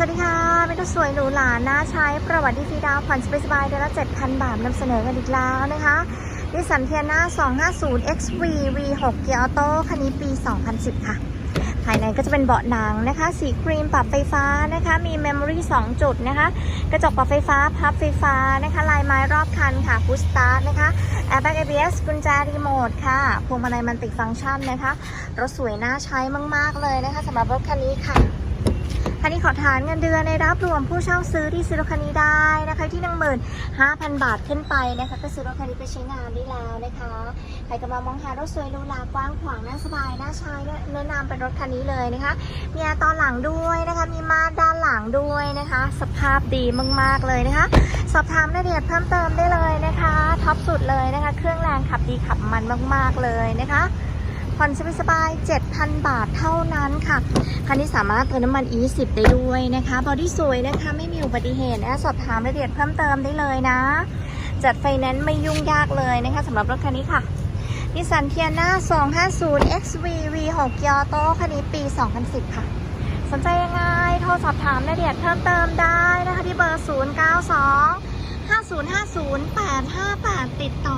สวัสดีค่ะเป็นตัวสวยหรูหราน่าใช้ประวัติที่ฟีดาวผ่อนสบายๆเดือนละ7,000 บาทนำเสนอกันอีกแล้วนะคะดิสันเทียนา250 XV V6 เกียร์ออโต้คันนี้ปี 2010 ค่ะ ภายในก็จะเป็นเบาะหนังนะคะ สีครีมปรับไฟฟ้านะคะ มีเมมโมรี่2จุดนะคะ กระจกปรับไฟฟ้า พับไฟฟ้านะคะ ลายไม้รอบคันค่ะฟูสตาร์ทนะคะแอร์แบ็ก ABS กุญแจรีโมทค่ะพวงมาลัยมันติฟังก์ชันนะคะ รถสวยน่าใช้มาก ๆ เลยนะคะสำหรับรถคันนี้ค่ะ คันนี้ขอฐานเงินเดือนในรับรวมผู้เช่าซื้อที่ซื้อรถคันนี้ได้นะคะที่15,000บาทขึ้นไปนะคะก็ซื้อรถคันนี้ไปใช้งานได้แล้วนะคะใครกำลังมองหารถสวยหรูหรากว้างขวางน่าสบายน่าใช้แนะนำเป็นรถคันนี้เลยนะคะมีตอนหลังด้วยนะคะมีมาด้านหลังด้วยนะคะ สภาพดีมากๆเลยนะคะ สอบถามรายละเอียดเพิ่มเติมได้เลยนะคะท็อปสุดเลยนะคะ เครื่องแรงขับดีขับมันมาก ๆเลยนะคะ ผ่อนสบายๆ7,000 บาทเท่านั้นค่ะคันนี้สามารถเติมน้ำมัน E10 ได้ด้วยนะคะ บอดี้สวยนะคะ ไม่มีอุบัติเหตุนะสอบถามรายละเอียดเพิ่มเติมได้เลยนะ จัดไฟแนนซ์ไม่ยุ่งยากเลยนะคะสำหรับรถคันนี้ค่ะนิสสันเทียนา250 XV V6 เกียร์อโต้คันนี้ปี 2010 ค่ะ สนใจยังไง โทรสอบถามรายละเอียดเพิ่มเติมได้นะคะที่เบอร์ 092 5050 858 ติดต่อแอมค่ะ